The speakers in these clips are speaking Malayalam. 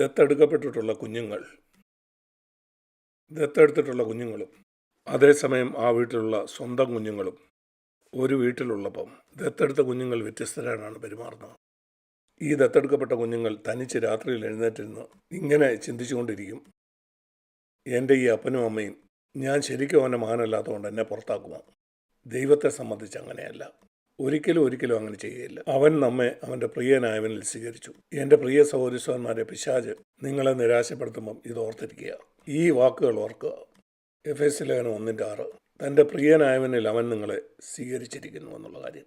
ദത്തെടുക്കപ്പെട്ടിട്ടുള്ള കുഞ്ഞുങ്ങൾ. ദത്തെടുത്തിട്ടുള്ള കുഞ്ഞുങ്ങളും അതേസമയം ആ വീട്ടിലുള്ള സ്വന്തം കുഞ്ഞുങ്ങളും ഒരു വീട്ടിലുള്ളപ്പം ദത്തെടുത്ത കുഞ്ഞുങ്ങൾ വ്യത്യസ്തരാണ് പെരുമാറുന്നത്. ഈ ദത്തെടുക്കപ്പെട്ട കുഞ്ഞുങ്ങൾ തനിച്ച് രാത്രിയിൽ എഴുന്നേറ്റിരുന്ന് ഇങ്ങനെ ചിന്തിച്ചുകൊണ്ടിരിക്കും എന്റെ ഈ അപ്പനും അമ്മയും ഞാൻ ശരിക്കും അവന്റെ മകനല്ലാത്തതുകൊണ്ട് എന്നെ പുറത്താക്കുമോ? ദൈവത്തെ സംബന്ധിച്ച് അങ്ങനെയല്ല. ഒരിക്കലും ഒരിക്കലും അങ്ങനെ ചെയ്യുകയില്ല അവൻ നമ്മെ അവന്റെ പ്രിയനായവനിൽ സ്വീകരിച്ചു. എന്റെ പ്രിയ സഹോദരിസ്വന്മാരെ പിശാജ് നിങ്ങളെ നിരാശപ്പെടുത്തുമ്പം ഇത് ഓർത്തിരിക്കുക. ഈ വാക്കുകൾ ഓർക്കുക. എഫ് എസ് ലേഖനം ഒന്നിന്റെ ആറ്. തന്റെ പ്രിയനായവനിൽ അവൻ നിങ്ങളെ സ്വീകരിച്ചിരിക്കുന്നു എന്നുള്ള കാര്യം.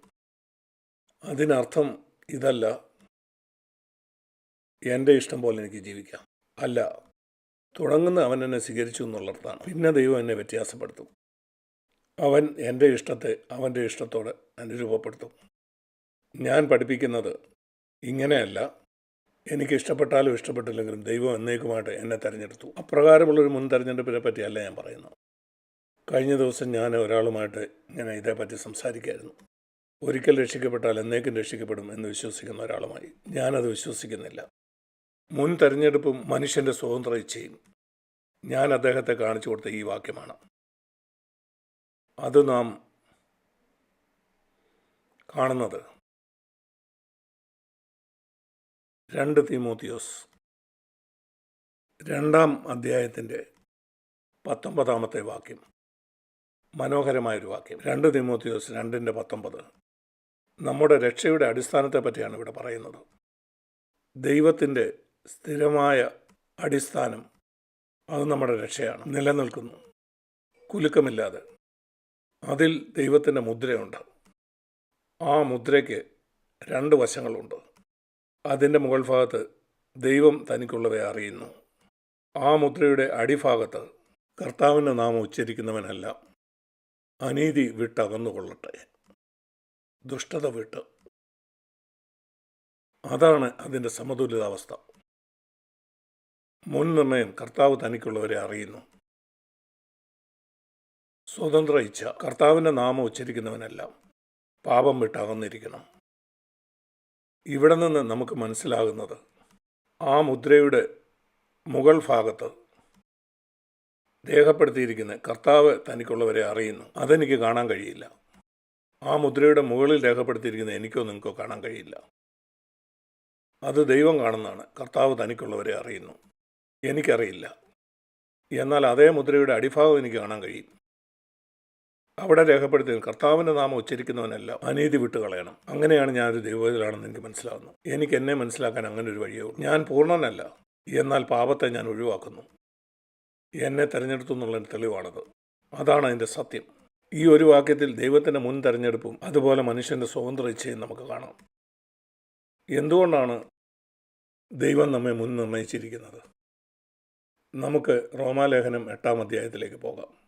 അതിനർത്ഥം ഇതല്ല. എന്റെ ഇഷ്ടം പോലെ എനിക്ക് ജീവിക്കാം. അല്ല തുടങ്ങുന്ന അവൻ എന്നെ സ്വീകരിച്ചു എന്നുള്ളതാണ്. പിന്നെ ദൈവം എന്നെ വ്യത്യാസപ്പെടുത്തും. അവൻ എന്റെ ഇഷ്ടത്തെ അവന്റെ ഇഷ്ടത്തോട് അനുരൂപപ്പെടുത്തും. ഞാൻ പഠിപ്പിക്കുന്നത് ഇങ്ങനെയല്ല. എനിക്ക് ഇഷ്ടപ്പെട്ടാലും ഇഷ്ടപ്പെട്ടില്ലെങ്കിലും ദൈവം എന്നേക്കുമായിട്ട് എന്നെ തിരഞ്ഞെടുത്തു. അപ്രകാരമുള്ളൊരു മുൻ തെരഞ്ഞെടുപ്പിനെ പറ്റിയല്ല ഞാൻ പറയുന്നത്. കഴിഞ്ഞ ദിവസം ഞാൻ ഒരാളുമായിട്ട് ഇങ്ങനെ ഇതേപ്പറ്റി സംസാരിക്കായിരുന്നു. ഒരിക്കൽ രക്ഷിക്കപ്പെട്ടാൽ എന്നേക്കും രക്ഷിക്കപ്പെടും എന്ന് വിശ്വസിക്കുന്ന ഒരാളുമായി. ഞാനത് വിശ്വസിക്കുന്നില്ല. മുൻ തെരഞ്ഞെടുപ്പും മനുഷ്യന്റെ സ്വതന്ത്ര ഇച്ഛയും. ഞാൻ അദ്ദേഹത്തെ കാണിച്ചു കൊടുത്ത ഈ വാക്യമാണ്. അത് നാം കാണുന്നത്. രണ്ട് തീമോത്തിയോസ്. രണ്ടാം അധ്യായത്തിന്റെ പത്തൊമ്പതാമത്തെ വാക്യം. മനോഹരമായൊരു വാക്യം. രണ്ട് തീമോത്തിയോസ് രണ്ടിന്റെ പത്തൊമ്പത്. നമ്മുടെ രക്ഷയുടെ അടിസ്ഥാനത്തെ പറ്റിയാണ് ഇവിടെ പറയുന്നത്. ദൈവത്തിന്റെ സ്ഥിരമായ അടിസ്ഥാനം അത് നമ്മുടെ രക്ഷയാണ്. നിലനിൽക്കുന്നു. കുലുക്കമില്ലാതെ. അതിൽ ദൈവത്തിന്റെ മുദ്രയുണ്ട്. ആ മുദ്രയ്ക്ക് രണ്ട് വശങ്ങളുണ്ട്. അതിന്റെ മുകൾ ഭാഗത്ത് ദൈവം തനിക്കുള്ളവയെ അറിയുന്നു. ആ മുദ്രയുടെ അടിഭാഗത്ത് കർത്താവിന്റെ നാമം ഉച്ചരിക്കുന്നവനല്ല. അനീതി വിട്ടകന്നുകൊള്ളട്ടെ ദുഷ്ടത വിട്ട്. അതാണ് അതിന്റെ സമതുലിതാവസ്ഥ. മുൻനിർണയം കർത്താവ് തനിക്കുള്ളവരെ അറിയുന്നു. സ്വതന്ത്ര ഇച്ഛ കർത്താവിന്റെ നാമം ഉച്ചരിക്കുന്നവനെല്ലാം പാപം വിട്ടകന്നിരിക്കണം. ഇവിടെ നിന്ന് നമുക്ക് മനസ്സിലാകുന്നത് ആ മുദ്രയുടെ മുകൾ ഭാഗത്ത് രേഖപ്പെടുത്തിയിരിക്കുന്ന കർത്താവ് തനിക്കുള്ളവരെ അറിയുന്നു. അതെനിക്ക് കാണാൻ കഴിയില്ല. ആ മുദ്രയുടെ മുകളിൽ രേഖപ്പെടുത്തിയിരിക്കുന്ന എനിക്കോ നിങ്ങൾക്കോ കാണാൻ കഴിയില്ല. അത് ദൈവം കാണുന്നതാണ്. കർത്താവ് തനിക്കുള്ളവരെ അറിയുന്നു. എനിക്കറിയില്ല. എന്നാൽ അതേ മുദ്രയുടെ അടിഭാഗം എനിക്ക് കാണാൻ കഴിയും. അവിടെ രേഖപ്പെടുത്തിയത് കർത്താവിന്റെ നാമം ഉച്ചരിക്കുന്നവനല്ല അനീതി വിട്ട് കളയണം അങ്ങനെയാണ് ഞാനൊരു ദൈവത്തിലാണെന്ന് എനിക്ക് മനസ്സിലാകുന്നു എനിക്ക് എന്നെ മനസ്സിലാക്കാൻ അങ്ങനെ ഒരു വഴിയോ ഞാൻ പൂർണനല്ല എന്നാൽ പാപത്തെ ഞാൻ ഒഴിവാക്കുന്നു. എന്നെ തിരഞ്ഞെടുത്തു എന്നുള്ള തെളിവാണത്. അതാണ് അതിന്റെ സത്യം. ഈ ഒരു വാക്യത്തിൽ ദൈവത്തിന്റെ മുൻ തെരഞ്ഞെടുപ്പും അതുപോലെ മനുഷ്യന്റെ സ്വതന്ത്ര ഇച്ഛയും നമുക്ക് കാണാം. എന്തുകൊണ്ടാണ് ദൈവം നമ്മെ മുൻ നിർണയിച്ചിരിക്കുന്നത്? നമുക്ക് റോമാലേഖനം എട്ടാം അധ്യായത്തിലേക്ക് പോകാം.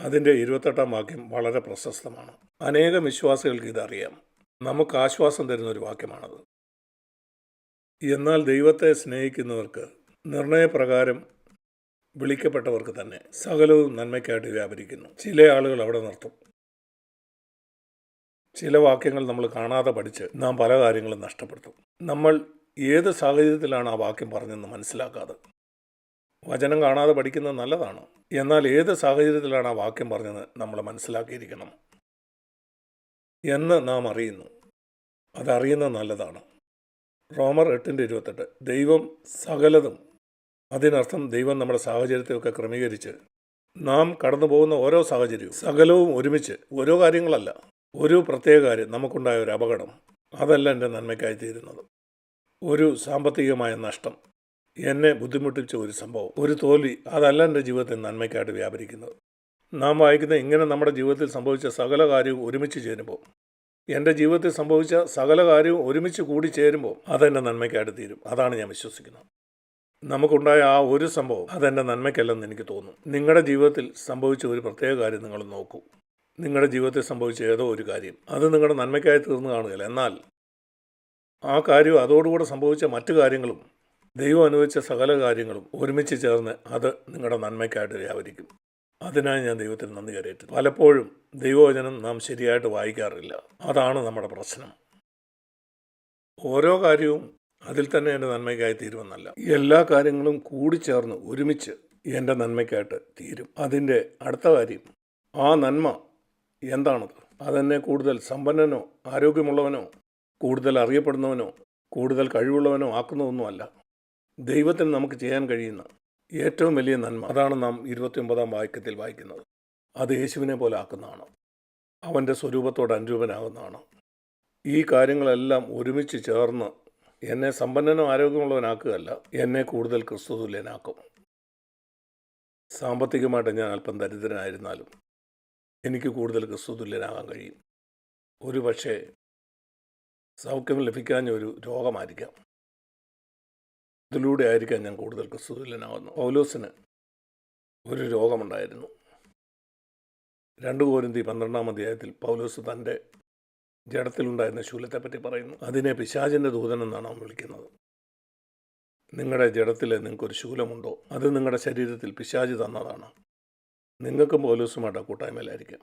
അതിന്റെ ഇരുപത്തെട്ടാം വാക്യം വളരെ പ്രശസ്തമാണ്. അനേകം വിശ്വാസികൾക്ക് ഇതറിയാം. നമുക്ക് ആശ്വാസം തരുന്ന ഒരു വാക്യമാണത്. എന്നാൽ ദൈവത്തെ സ്നേഹിക്കുന്നവർക്ക് നിർണയപ്രകാരം വിളിക്കപ്പെട്ടവർക്ക് തന്നെ സകലവും നന്മയ്ക്കായിട്ട് വ്യാപരിക്കുന്നു. ചില ആളുകൾ അവിടെ നിർത്തും. ചില വാക്യങ്ങൾ നമ്മൾ കാണാതെ പഠിച്ച് നാം പല കാര്യങ്ങളും നഷ്ടപ്പെടുത്തും. നമ്മൾ ഏത് സാഹചര്യത്തിലാണ് ആ വാക്യം പറഞ്ഞതെന്ന് മനസ്സിലാക്കാതെ. വചനം കാണാതെ പഠിക്കുന്നത് നല്ലതാണ്? എന്നാൽ ഏത് സാഹചര്യത്തിലാണ് ആ വാക്യം പറഞ്ഞത് നമ്മൾ മനസ്സിലാക്കിയിരിക്കണം. എന്ന് നാം അറിയുന്നു. അതറിയുന്നത് നല്ലതാണ്. റോമർ എട്ടിന്റെ ഇരുപത്തെട്ട് ദൈവം സകലതും. അതിനർത്ഥം ദൈവം നമ്മുടെ സാഹചര്യത്തെയൊക്കെ ക്രമീകരിച്ച് നാം കടന്നു പോകുന്ന ഓരോ സാഹചര്യവും സകലവും ഒരുമിച്ച് ഓരോ കാര്യങ്ങളല്ല ഒരു പ്രത്യേക കാര്യം നമുക്കുണ്ടായ ഒരു അപകടം. അതല്ല എന്റെ നന്മയ്ക്കായി തീരുന്നത്. ഒരു സാമ്പത്തികമായ നഷ്ടം. എന്നെ ബുദ്ധിമുട്ടിച്ച ഒരു സംഭവം ഒരു തോൽവി അതല്ല എന്റെ ജീവിതത്തിൽ നന്മയ്ക്കായിട്ട് വ്യാപരിക്കുന്നത്. നാം വായിക്കുന്ന ഇങ്ങനെ നമ്മുടെ ജീവിതത്തിൽ സംഭവിച്ച സകല കാര്യവും ഒരുമിച്ച് ചേരുമ്പോൾ എന്റെ ജീവിതത്തിൽ സംഭവിച്ച സകല കാര്യവും ഒരുമിച്ച് കൂടി ചേരുമ്പോൾ അതെന്റെ നന്മയ്ക്കായിട്ട് തീരും. അതാണ് ഞാൻ വിശ്വസിക്കുന്നത്. നമുക്കുണ്ടായ ആ ഒരു സംഭവം അതെന്റെ നന്മയ്ക്കല്ലെന്ന് എനിക്ക് തോന്നും. നിങ്ങളുടെ ജീവിതത്തിൽ സംഭവിച്ച ഒരു പ്രത്യേക കാര്യം നിങ്ങൾ നോക്കൂ. നിങ്ങളുടെ ജീവിതത്തിൽ സംഭവിച്ച ഏതോ ഒരു കാര്യം അത് നിങ്ങളുടെ നന്മയ്ക്കായി തീർന്നു കാണുകയില്ല. എന്നാൽ ആ കാര്യം അതോടുകൂടെ സംഭവിച്ച മറ്റു കാര്യങ്ങളും ദൈവം അനുവദിച്ച സകല കാര്യങ്ങളും ഒരുമിച്ച് ചേർന്ന് അത് നിങ്ങളുടെ നന്മയ്ക്കായിട്ട് വ്യാപരിക്കും. അതിനായി ഞാൻ ദൈവത്തിൽ നന്ദി കരയറ്റും പലപ്പോഴും ദൈവവചനം നാം ശരിയായിട്ട് വായിക്കാറില്ല. അതാണ് നമ്മുടെ പ്രശ്നം. ഓരോ കാര്യവും അതിൽ തന്നെ എന്റെ നന്മയ്ക്കായി തീരുമെന്നല്ല. എല്ലാ കാര്യങ്ങളും കൂടിച്ചേർന്ന് ഒരുമിച്ച് എന്റെ നന്മയ്ക്കായിട്ട് തീരും. അതിന്റെ അടുത്ത കാര്യം ആ നന്മ എന്താണത്? അതെന്നെ കൂടുതൽ സമ്പന്നനോ ആരോഗ്യമുള്ളവനോ കൂടുതൽ അറിയപ്പെടുന്നവനോ കൂടുതൽ കഴിവുള്ളവനോ ആക്കുന്നതൊന്നുമല്ല. ദൈവത്തിന് നമുക്ക് ചെയ്യാൻ കഴിയുന്ന ഏറ്റവും വലിയ നന്മ. അതാണ് നാം ഇരുപത്തിയൊമ്പതാം വാക്യത്തിൽ വായിക്കുന്നത്. അത് യേശുവിനെ പോലെ ആക്കുന്നതാണ്. അവന്റെ സ്വരൂപത്തോട് അനുരൂപനാകുന്നതാണ്. ഈ കാര്യങ്ങളെല്ലാം ഒരുമിച്ച് ചേർന്ന് എന്നെ സമ്പന്നനും ആരോഗ്യമുള്ളവനാക്കുകയല്ല എന്നെ കൂടുതൽ ക്രിസ്തുതുല്യനാക്കും. സാമ്പത്തികമായിട്ട് ഞാൻ അല്പം ദരിദ്രനായിരുന്നാലും എനിക്ക് കൂടുതൽ ക്രിസ്തുതുല്യനാകാൻ കഴിയും. ഒരു പക്ഷേ സൗഖ്യം ലഭിക്കാഞ്ഞ ഒരു രോഗമായിരിക്കാം. ഇതിലൂടെ ആയിരിക്കാം ഞാൻ കൂടുതൽ ക്രിസ്തുതുല്യനാകുന്നു പൗലോസിന് ഒരു രോഗമുണ്ടായിരുന്നു. രണ്ട് കോരിന്തി പന്ത്രണ്ടാം അധ്യായത്തിൽ പൗലോസ് തന്റെ ജഡത്തിലുണ്ടായിരുന്ന ശൂലത്തെപ്പറ്റി പറയുന്നു. അതിനെ പിശാചിന്റെ ദൂതനെന്നാണ് അവൻ വിളിക്കുന്നത്. നിങ്ങളുടെ ജഡത്തിൽ നിങ്ങൾക്കൊരു ശൂലമുണ്ടോ? അത് നിങ്ങളുടെ ശരീരത്തിൽ പിശാചി തന്നതാണ്. നിങ്ങൾക്കും പൗലോസുമായിട്ട് കൂട്ടായ്മയിലായിരിക്കാം.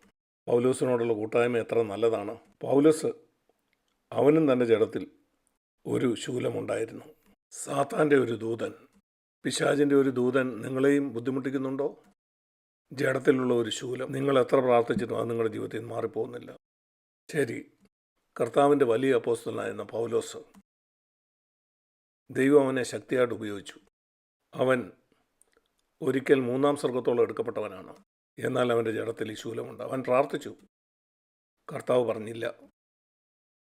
പൗലോസിനോടുള്ള കൂട്ടായ്മ എത്ര നല്ലതാണ്. പൗലോസ് അവനും തന്റെ ജഡത്തിൽ ഒരു ശൂലമുണ്ടായിരുന്നു. സാത്താന്റെ ഒരു ദൂതൻ. പിശാചിന്റെ ഒരു ദൂതൻ നിങ്ങളെയും ബുദ്ധിമുട്ടിക്കുന്നുണ്ടോ? ജഡത്തിലുള്ള ഒരു ശൂലം. നിങ്ങൾ എത്ര പ്രാർത്ഥിച്ചിട്ടും അത് നിങ്ങളുടെ ജീവിതത്തിൽ മാറിപ്പോകുന്നില്ല. ശരി കർത്താവിന്റെ വലിയ അപ്പോസ്തലനായിരുന്ന പൗലോസ് ദൈവം അവനെ ശക്തിയായിട്ട് ഉപയോഗിച്ചു. അവൻ ഒരിക്കൽ മൂന്നാം സ്വർഗത്തോളം എടുക്കപ്പെട്ടവനാണ്. എന്നാൽ അവന്റെ ജഡത്തിൽ ഈ ശൂലമുണ്ട്. അവൻ പ്രാർത്ഥിച്ചു. കർത്താവ് പറഞ്ഞില്ല.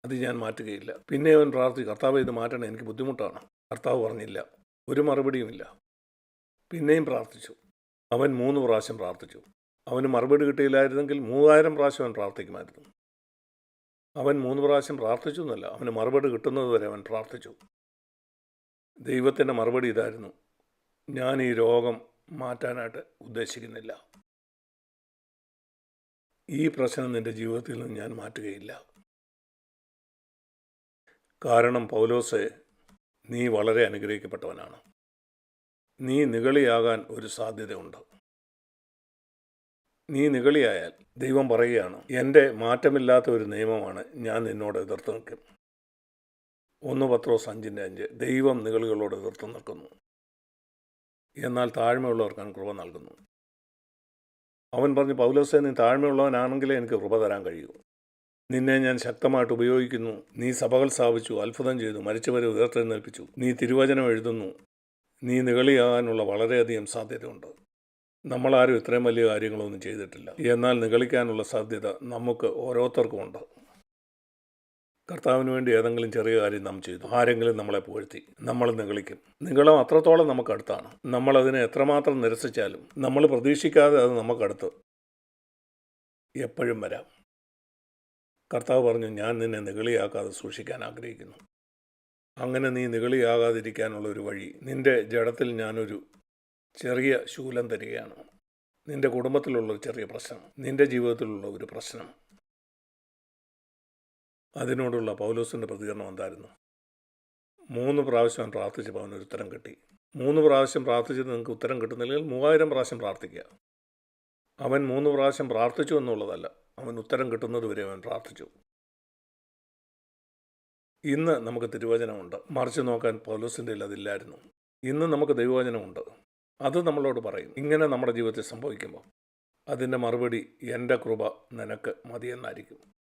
അത് ഞാൻ മാറ്റുകയില്ല. പിന്നെ അവൻ പ്രാർത്ഥിച്ചു കർത്താവ് ഇത് മാറ്റണം. എനിക്ക് ബുദ്ധിമുട്ടാണ്. കർത്താവ് പറഞ്ഞില്ല. ഒരു മറുപടിയുമില്ല. പിന്നെയും പ്രാർത്ഥിച്ചു. അവൻ മൂന്ന് പ്രാവശ്യം പ്രാർത്ഥിച്ചു. അവന് മറുപടി കിട്ടിയില്ലായിരുന്നെങ്കിൽ മൂവായിരം പ്രാവശ്യം അവൻ പ്രാർത്ഥിക്കുമായിരുന്നു. അവൻ മൂന്ന് പ്രാവശ്യം പ്രാർത്ഥിച്ചു എന്നല്ല അവന് മറുപടി കിട്ടുന്നത് വരെ അവൻ പ്രാർത്ഥിച്ചു. ദൈവത്തിന്റെ മറുപടി ഇതായിരുന്നു. ഞാൻ ഈ രോഗം മാറ്റാനായിട്ട് ഉദ്ദേശിക്കുന്നില്ല. ഈ പ്രശ്നം നിന്റെ ജീവിതത്തിൽ നിന്ന് ഞാൻ മാറ്റുകയില്ല. കാരണം പൗലോസെ നീ വളരെ അനുഗ്രഹിക്കപ്പെട്ടവനാണ്. നീ നികളിയാകാൻ ഒരു സാധ്യതയുണ്ട്. നീ നികളിയായാൽ ദൈവം പറയുകയാണ് എന്റെ മാറ്റമില്ലാത്ത ഒരു നിയമമാണ് ഞാൻ നിന്നോട് എതിർത്ത് നിൽക്കും. ഒന്ന് പത്രോസ് അഞ്ചിന്റെ അഞ്ച് ദൈവം നികളികളോട് എതിർത്ത് നിൽക്കുന്നു. എന്നാൽ താഴ്മയുള്ളവർക്ക് അവൻ കൃപ നൽകുന്നു. അവൻ പറഞ്ഞു പൗലോസേ നീ താഴ്മയുള്ളവനാണെങ്കിലേ എനിക്ക് കൃപ തരാൻ കഴിയൂ. നിന്നെ ഞാൻ ശക്തമായിട്ട് ഉപയോഗിക്കുന്നു. നീ സഭകൾ സ്ഥാപിച്ചു അത്ഭുതം ചെയ്തു മരിച്ചവരെ ഉയർത്തെഴുന്നേൽപ്പിച്ചു. നീ തിരുവചനം എഴുതുന്നു. നീ നികളിയാകാനുള്ള വളരെയധികം സാധ്യതയുണ്ട്. നമ്മളാരും ഇത്രയും വലിയ കാര്യങ്ങളൊന്നും ചെയ്തിട്ടില്ല. എന്നാൽ നിഗളിക്കാനുള്ള സാധ്യത നമുക്ക് ഓരോരുത്തർക്കും ഉണ്ട്. കർത്താവിന് വേണ്ടി ഏതെങ്കിലും ചെറിയ കാര്യം നാം ചെയ്തു. ആരെങ്കിലും നമ്മളെ പുകഴ്ത്തി. നമ്മൾ നിഗളിക്കും. നിഗളം അത്രത്തോളം നമുക്കടുത്താണ് നമ്മളതിനെ എത്രമാത്രം നിരസിച്ചാലും നമ്മൾ പ്രതീക്ഷിക്കാതെ അത് നമുക്കടുത്ത് എപ്പോഴും വരാം. കർത്താവ് പറഞ്ഞു ഞാൻ നിന്നെ നിഗളിയാക്കാതെ സൂക്ഷിക്കാൻ ആഗ്രഹിക്കുന്നു. അങ്ങനെ നീ നിഗളിയാകാതിരിക്കാനുള്ള ഒരു വഴി. നിന്റെ ജഡത്തിൽ ഞാനൊരു ചെറിയ ശൂലം തരികയാണ്. നിന്റെ കുടുംബത്തിലുള്ള ഒരു ചെറിയ പ്രശ്നം. നിന്റെ ജീവിതത്തിലുള്ള ഒരു പ്രശ്നം. അതിനോടുള്ള പൗലോസിന്റെ പ്രതികരണം എന്തായിരുന്നു? മൂന്ന് പ്രാവശ്യം പ്രാർത്ഥിച്ചപ്പോൾ അവനൊരു ഉത്തരം കിട്ടി. മൂന്ന് പ്രാവശ്യം പ്രാർത്ഥിച്ചത് നിങ്ങൾക്ക് ഉത്തരം കിട്ടുന്നില്ലെങ്കിൽ മൂവായിരം പ്രാവശ്യം പ്രാർത്ഥിക്കുക. അവൻ മൂന്ന് പ്രാവശ്യം പ്രാർത്ഥിച്ചു എന്നുള്ളതല്ല. അവൻ ഉത്തരം കിട്ടുന്നത് വരെ അവൻ പ്രാർത്ഥിച്ചു. ഇന്ന് നമുക്ക് തിരുവചനമുണ്ട്. മറിച്ച് നോക്കാൻ പൗലോസിന്റെ അതില്ലായിരുന്നു. ഇന്ന് നമുക്ക് ദൈവവചനമുണ്ട്. അത് നമ്മളോട് പറയും. ഇങ്ങനെ നമ്മുടെ ജീവിതത്തിൽ സംഭവിക്കുമ്പോൾ അതിന്റെ മറുപടി എന്റെ കൃപ നിനക്ക് മതിയെന്നായിരിക്കും.